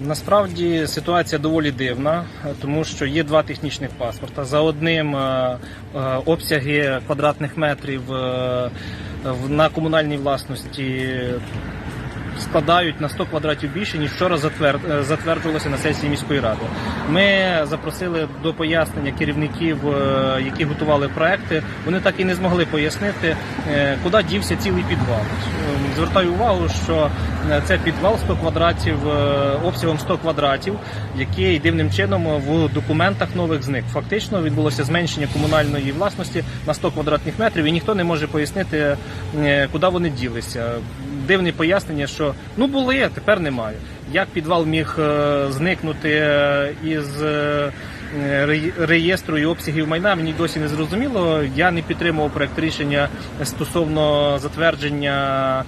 Насправді ситуація доволі дивна, тому що є два технічних паспорта. За одним е, е, обсяги квадратних метрів е, на комунальній власності складають на 100 квадратів більше, ніж вчора е, затверджувалося на сесії міської ради. Ми запросили до пояснення керівників, е, які готували проекти. Вони так і не змогли пояснити, е, куди дівся цілий підвал. Е, Звертаю увагу, що це підвал 100 квадратів обсягом 100 квадратів, який дивним чином в документах нових зник. Фактично відбулося зменшення комунальної власності на 100 квадратних метрів, і ніхто не може пояснити, куди вони ділися. Дивне пояснення, що ну були, а тепер немає. Як підвал міг е, зникнути е, із е, реєстру і обсягів майна, мені досі не зрозуміло. Я не підтримував проект рішення стосовно затвердження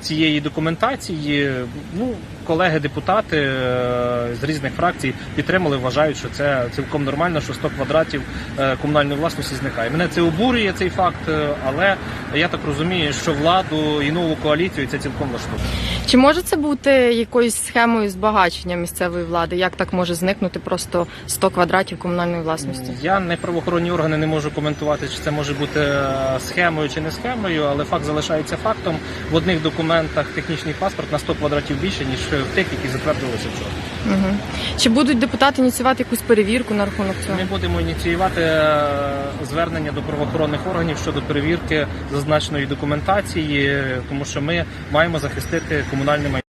цієї документації. Ну, колеги-депутати е, з різних фракцій підтримали, вважають, що це цілком нормально, що 100 квадратів е, комунальної власності зникає. Мене це обурює цей факт, е, але я так розумію, що владу і нову коаліцію це цілком влаштовує. Чи може це бути якоюсь схемою збагачення місцевої влади? Як так може зникнути просто 100 квадратів комунальної власності? Я не правоохоронні органи не можу коментувати, чи це може бути схемою чи не схемою, але факт залишається фактом. В одних документах технічний паспорт на 100 квадратів більше ніж тих, які затвердилися вчора. Угу. Чи будуть депутати ініціювати якусь перевірку на рахунок цього? Ми будемо ініціювати е, звернення до правоохоронних органів щодо перевірки зазначеної документації, тому що ми маємо захистити комунальне майно.